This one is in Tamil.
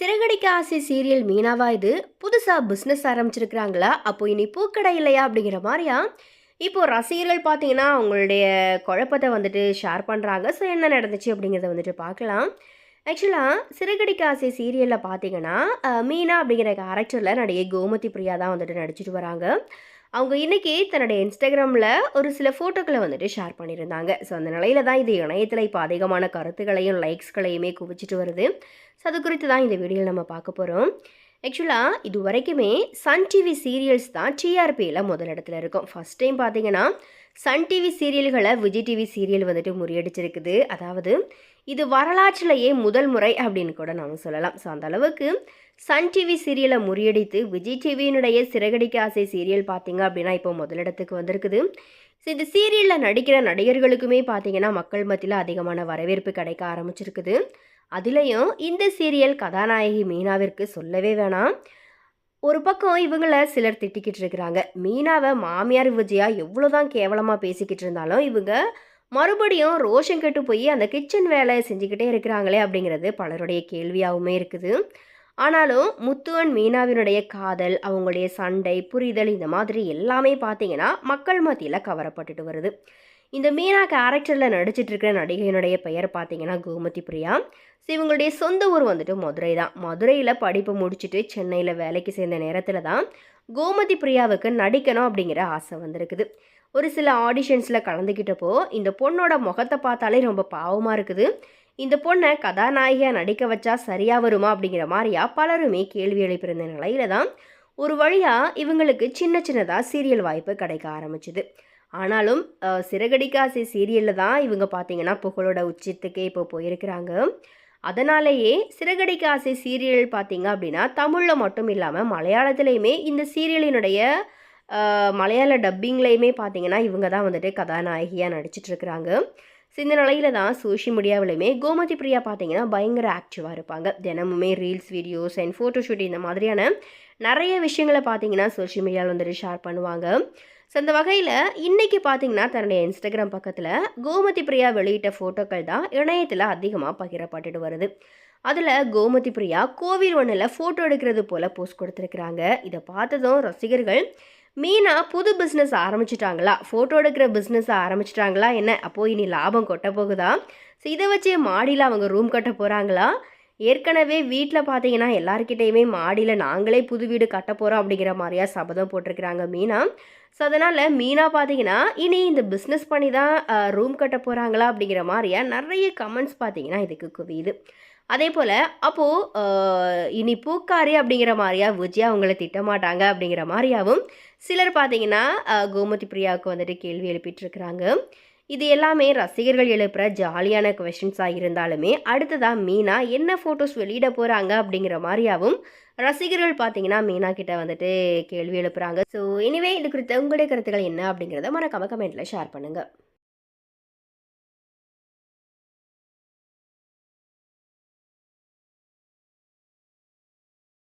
சிறகடிக்க ஆசை சீரியல் மீனாவா இது? புதுசாக பிஸ்னஸ் ஆரம்பிச்சிருக்கிறாங்களா? அப்போ இனி பூக்கடை இல்லையா அப்படிங்கிற மாதிரியா? இப்போ ரசிகர்கள் பார்த்தீங்கன்னா அவங்களுடைய குழப்பத்தை வந்துட்டு ஷேர் பண்ணுறாங்க ஸோ என்ன நடந்துச்சு அப்படிங்கிறத வந்துட்டு பார்க்கலாம். ஆக்சுவலாக சிறகடிக்க ஆசை சீரியலில் பார்த்தீங்கன்னா மீனா அப்படிங்கிற கேரக்டரில் நடிகை கோமதி பிரியா தான் வந்துட்டு நடிச்சிட்டு வராங்க. அவங்க இன்றைக்கி தன்னுடைய இன்ஸ்டாகிராமில் ஒரு சில ஃபோட்டோக்களை வந்துட்டு ஷேர் பண்ணியிருந்தாங்க. ஸோ அந்த நிலையில தான் இது இணையத்தில் இப்போ அதிகமான கருத்துக்களையும் லைக்ஸ்களையுமே குவிச்சிட்டு வருது. ஸோ அது குறித்து தான் இந்த வீடியோவில் நம்ம பார்க்க போகிறோம் ஆக்சுவலாக இது வரைக்குமே சன் டிவி சீரியல்ஸ் தான் டிஆர்பியில் முதலிடத்துல இருக்கும். ஃபர்ஸ்ட் டைம் பார்த்தீங்கன்னா சன் டிவி சீரியல்களை விஜய் டிவி சீரியல் வந்துட்டு முறியடிச்சிருக்குது. அதாவது இது வரலாற்றிலேயே முதல் முறை அப்படின்னு கூட நம்ம சொல்லலாம். ஸோ அந்த அளவுக்கு சன் டிவி சீரியலை முறியடித்து விஜய் டிவியினுடைய சிறகடிக்க ஆசை சீரியல் பார்த்தீங்க அப்படின்னா இப்போ முதலிடத்துக்கு வந்திருக்குது. ஸோ இந்த சீரியலில் நடிக்கிற நடிகர்களுக்குமே பார்த்தீங்கன்னா மக்கள் மத்தியில் அதிகமான வரவேற்பு கிடைக்க ஆரம்பிச்சிருக்குது. அதுலேயும் இந்த சீரியல் கதாநாயகி மீனாவிற்கு சொல்லவே வேணாம். ஒரு பக்கம் இவங்கள சிலர் திட்டிக்கிட்டு இருக்கிறாங்க. மீனாவை மாமியார் விஜயா எவ்வளோதான் கேவலமாக பேசிக்கிட்டு இருந்தாலும் இவங்க மறுபடியும் ரோஷன் கெட்டு போய் அந்த கிச்சன் வேலையை செஞ்சுக்கிட்டே இருக்கிறாங்களே அப்படிங்கிறது பலருடைய கேள்வியாகவுமே இருக்குது. ஆனாலும் முத்துவன் மீனாவினுடைய காதல் அவங்களுடைய சண்டை புரிதல் இந்த மாதிரி எல்லாமே பார்த்தீங்கன்னா மக்கள் மத்தியில் கவரப்பட்டுட்டு வருது. இந்த மீனா கேரக்டரில் நடிச்சிட்டு இருக்கிற நடிகையினுடைய பெயர் பார்த்தீங்கன்னா கோமதி பிரியா. ஸோ இவங்களுடைய சொந்த ஊர் வந்துட்டு மதுரை தான். மதுரையில் படிப்பு முடிச்சுட்டு சென்னையில் வேலைக்கு சேர்ந்த நேரத்தில் தான் கோமதி பிரியாவுக்கு நடிக்கணும் அப்படிங்கிற ஆசை வந்திருக்குது. ஒரு சில ஆடிஷன்ஸில் கலந்துக்கிட்டப்போ இந்த பொண்ணோட முகத்தை பார்த்தாலே ரொம்ப பாவமாக இருக்குது. இந்த பொண்ணை கதாநாயகியாக நடிக்க வச்சா சரியாக வருமா அப்படிங்கிற மாதிரியா பலருமே கேள்வி எழுப்பியிருந்த நிலையில தான் ஒரு வழியாக இவங்களுக்கு சின்ன சின்னதாக சீரியல் வாய்ப்பு கிடைக்க ஆரம்பிச்சுது. ஆனாலும் அஹ், சிறகடிக்காசை சீரியலில் தான் இவங்க பார்த்தீங்கன்னா புகழோட உச்சத்துக்கே இப்போ போயிருக்கிறாங்க. அதனாலேயே சிறகடிக்க ஆசை சீரியல் பார்த்தீங்க அப்படின்னா தமிழில் மட்டும் இல்லாமல் மலையாளத்துலேயுமே இந்த சீரியலினுடைய மலையாள டப்பிங்லேயுமே பார்த்தீங்கன்னா இவங்க தான் வந்துட்டு கதாநாயகியாக நடிச்சிட்ருக்கிறாங்க. ஸோ இந்த நிலையில தான் சோஷியல் மீடியாவிலையுமே கோமதி பிரியா பார்த்தீங்கன்னா பயங்கர ஆக்டிவாக இருப்பாங்க. தினமுமே ரீல்ஸ் வீடியோஸ் அண்ட் ஃபோட்டோஷூட் இந்த மாதிரியான நிறைய விஷயங்களை பார்த்தீங்கன்னா சோஷியல் மீடியாவில் வந்துட்டு ஷேர் பண்ணுவாங்க. ஸோ அந்த வகையில் இன்றைக்கி பார்த்தீங்கன்னா தன்னுடைய இன்ஸ்டாகிராம் பக்கத்தில் கோமதி பிரியா வெளியிட்ட ஃபோட்டோக்கள் தான் இணையத்தில் அதிகமாக பகிரப்பட்டுட்டு வருது. அதில் கோமதி பிரியா கோவில் ஒன்றில் ஃபோட்டோ எடுக்கிறது போல் போஸ்ட் கொடுத்துருக்குறாங்க. இதை பார்த்ததும் ரசிகர்கள் மீனா புது பிஸ்னஸ் ஆரம்பிச்சிட்டாங்களா? ஃபோட்டோ எடுக்கிற பிஸ்னஸ் ஆரம்பிச்சிட்டாங்களா? என்ன? அப்போது இனி லாபம் கொட்ட போகுதா? ஸோ இதை வச்சே மாடியில் அவங்க ரூம் கட்ட போகிறாங்களா ஏற்கனவே வீட்டில் பார்த்தீங்கன்னா எல்லாருக்கிட்டேயுமே மாடியில் நாங்களே புது வீடு கட்ட போகிறோம் அப்படிங்கிற மாதிரியா சபதம் போட்டிருக்கிறாங்க மீனா. ஸோ அதனால் மீனா பார்த்தீங்கன்னா இனி இந்த பிஸ்னஸ் பண்ணி தான் ரூம் கட்ட போகிறாங்களா அப்படிங்கிற மாதிரியா நிறைய கமெண்ட்ஸ் பார்த்தீங்கன்னா இதுக்கு குவியுது. அதே போல் அப்போது இனி பூக்காரி அப்படிங்கிற மாதிரியா விஜயா அவங்கள திட்டமாட்டாங்க அப்படிங்கிற மாதிரியாவும் சிலர் பார்த்தீங்கன்னா கோமதி பிரியாவுக்கு வந்துட்டு கேள்வி எழுப்பிட்டு இருக்கிறாங்க. இது எல்லாமே ரசிகர்கள் எழுப்புற ஜாலியான கொஷின்ஸாக இருந்தாலுமே அடுத்ததாக மீனா என்ன ஃபோட்டோஸ் வெளியிட போகிறாங்க அப்படிங்கிற மாதிரியாவும் ரசிகர்கள் பார்த்தீங்கன்னா மீனா கிட்ட வந்துட்டு கேள்வி எழுப்புறாங்க. ஸோ எனிவே இது குறித்த உங்களுடைய கருத்துக்கள் என்ன அப்படிங்கிறத மறக்காம கமெண்ட்டில் ஷேர் பண்ணுங்கள்